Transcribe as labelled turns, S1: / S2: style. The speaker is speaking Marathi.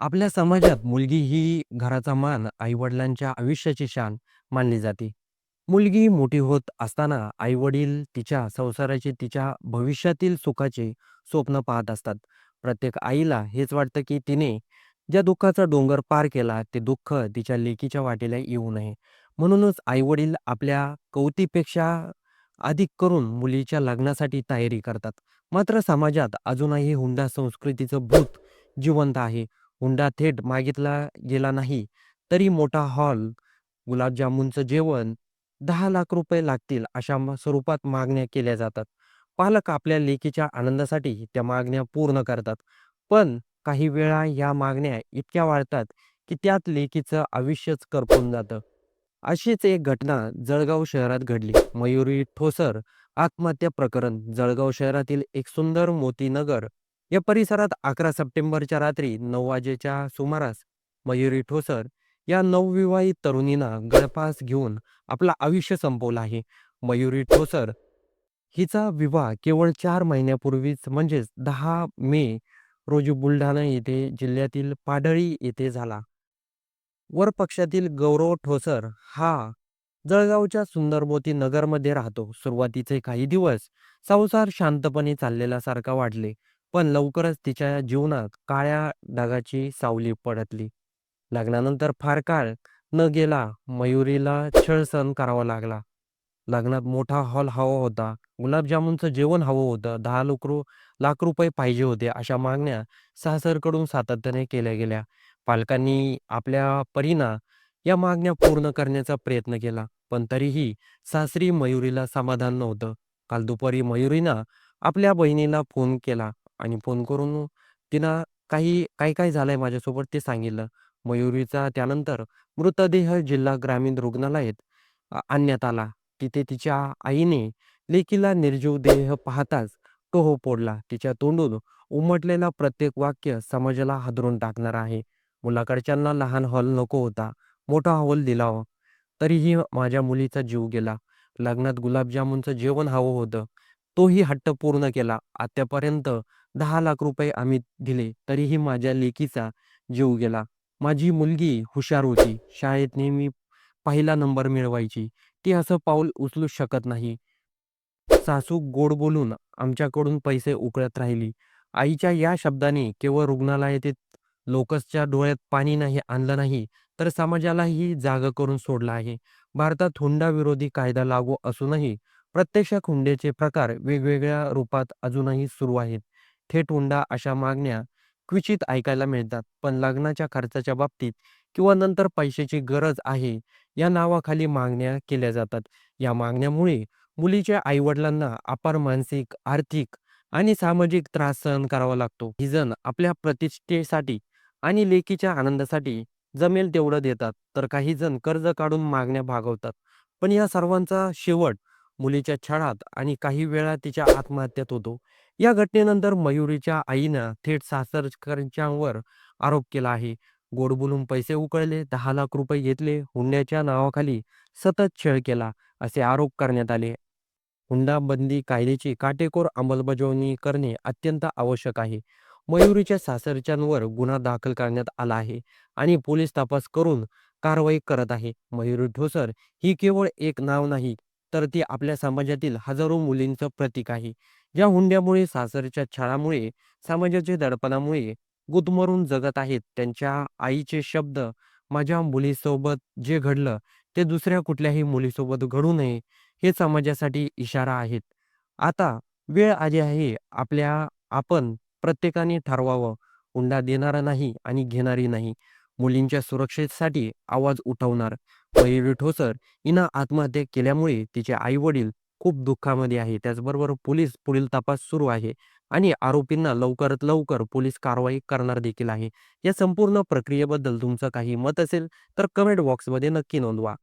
S1: आपल्या समाजात मुलगी ही घराचा मान, आई-वडिलांच्या आयुष्याची शान मानली जाते. मुलगी मोठी होत असताना आई-वडील तिच्या संसाराचे, तिच्या भविष्यातील सुखाचे स्वप्न पाहत असतात. प्रत्येक आईला हेच वाटतं, की तिने ज्या दुःखाचा डोंगर पार केला, ते दुःख तिच्या लेकीच्या वाटेला येऊ नये. म्हणूनच आई-वडील आपल्या कवतीपेक्षा अधिक करून मुलीच्या लग्नासाठी तयारी करतात. मात्र समाजात अजूनही हुंडा संस्कृतीचं भूत जिवंत आहे. हुंडा थेट मागितला गेला नाही, तरी मोठा हॉल, गुलाबजामुनचं जेवण, दहा लाख रुपये लागतील अशा स्वरूपात मागण्या केल्या जातात. पालक आपल्या लेकीच्या आनंदासाठी त्या मागण्या पूर्ण करतात. पण काही वेळा या मागण्या इतक्या वाढतात, की त्यात लेकीचं आयुष्यच करपून जातं. अशीच एक घटना जळगाव शहरात घडली. मयुरी ठोसर आत्महत्या प्रकरण जळगाव शहरातील एक सुंदर मोतीनगर या परिसरात 11 सप्टेंबरच्या रात्री नऊ वाजेच्या सुमारास मयुरी ठोसर या नवविवाहित तरुणीनं गळफास घेऊन आपलं आयुष्य संपवलं आहे. मयुरी ठोसर हिचा विवाह केवळ चार महिन्यापूर्वीच म्हणजेच दहा मे रोजी बुलढाणा येथे जिल्ह्यातील पाडळी येथे झाला. वर पक्षातील गौरव ठोसर हा जळगावच्या सुंदरमोती नगरमध्ये राहतो. सुरुवातीचे काही दिवस संसार शांतपणे चाललेला सारखा पण लवकरच तिच्या जीवनात काळ्या ढगाची सावली पडतली. लग्नानंतर फार काळ न गेला मयुरीला छळ सहन करावा लागला. लग्नात मोठा हॉल हवा होता, गुलाबजामुनचं जेवण हवं होतं, 10 लाख लाख रुपये पाहिजे होते, अशा मागण्या सासरकडून सातत्याने केल्या गेल्या. पालकांनी आपल्या परीना या मागण्या पूर्ण करण्याचा प्रयत्न केला, पण तरीही सासरी मयुरीला समाधान नव्हतं. काल दुपारी मयुरीनं आपल्या बहिणीला फोन केला आणि फोन करून तिनं काही काय काय झालंय माझ्यासोबत ते सांगितलं. मयुरीचा त्यानंतर मृतदेह जिल्हा ग्रामीण रुग्णालयात अ, आणण्यात आला. तिथे तिच्या आईने लेकीला निर्जीव देह पाहताच टोह फोडला. तिच्या तोंडून उमटलेला प्रत्येक वाक्य समाजाला हादरून टाकणार आहे. मुलाकडच्यांना लहान हॉल नको होता, मोठा हॉल दिला तरीही माझ्या मुलीचा जीव गेला. लग्नात गुलाबजामुनचं जेवण हवं होतं, तोही हट्ट पूर्ण केला. आत्यापर्यंत दहा लाख रुपये आम्ही दिले, तरीही माझ्या लेकीचा जीव गेला. माझी मुलगी हुशार होती, शाळेत नेहमी पहिला नंबर मिळवायची. ती असं पाऊल उचलू शकत नाही. सासू गोड बोलून आमच्याकडून पैसे उकळत राहिली. आईच्या या शब्दाने केवळ रुग्णालयातील लोकसच्या डोळ्यात पाणी नाही आणलं नाही, तर समाजालाही जागं करून सोडलं आहे. भारतात हुंडा विरोधी कायदा लागू असूनही प्रत्यक्षात हुंड्याचे प्रकार वेगवेगळ्या रूपात अजूनही सुरू आहेत. थेट हुंडा अशा मागण्या क्वचित ऐकायला मिळतात. पण लग्नाच्या खर्चाच्या बाबतीत किंवा नंतर पैशाची गरज आहे या नावाखाली मागण्या केल्या जातात. या मागण्यामुळे मुलीच्या आई-वडिलांना अपार मानसिक, आर्थिक आणि सामाजिक त्रास सहन करावा लागतो. ही जण आपल्या प्रतिष्ठेसाठी आणि लेकीच्या आनंदासाठी जमेल तेवढं देतात, तर काही जण कर्ज काढून मागण्या भागवतात. पण या सर्वांचा शेवट मुलीच्या छळात आणि काही वेळा तिच्या आत्महत्येत होतो. या घटनेनंतर मयुरीच्या आईनं थेट सासरकरांच्यावर आरोप केला आहे. गोड बोलून पैसे उकळले, दहा लाख रुपये घेतले, हुंड्याच्या नावाखाली सतत छळ केला, असे आरोप करण्यात आले. हुंडाबंदी कायद्याची काटेकोर अंमलबजावणी करणे अत्यंत आवश्यक आहे. मयुरीच्या सासरच्यांवर गुन्हा दाखल करण्यात आला आहे आणि पोलीस तपास करून कारवाई करत आहे. मयुरी ठोसर ही केवळ एक नाव नाही, तर ती आपल्या समाजातील हजारो मुलींचं प्रतीक आहे, ज्या हुंड्यामुळे, सासरच्या छळामुळे, समाजाच्या दडपणामुळे गुदमरून जगत आहेत. त्यांच्या आईचे शब्द, "माझ्या मुलीसोबत जे घडलं, ते दुसऱ्या कुठल्याही मुलीसोबत घडू नये," हे समाजासाठी इशारा आहेत. आता वेळ आली आहे आपल्या आपण प्रत्येकाने ठरवावं, हुंडा देणारा नाही आणि घेणारी नाही. मुलींच्या सुरक्षेसाठी आवाज उठवणार. मयुरी ठोसर हिनं आत्महत्या केल्यामुळे तिचे आई-वडील खूप दुःखामध्ये आहे. त्याचबरोबर पोलीस पुढील तपास सुरू आहे आणि आरोपींना लवकरात लवकर पोलीस कारवाई करणार देखील आहे. या संपूर्ण प्रक्रियेबद्दल तुमचं काही मत असेल तर कमेंट बॉक्समध्ये नक्की नोंदवा.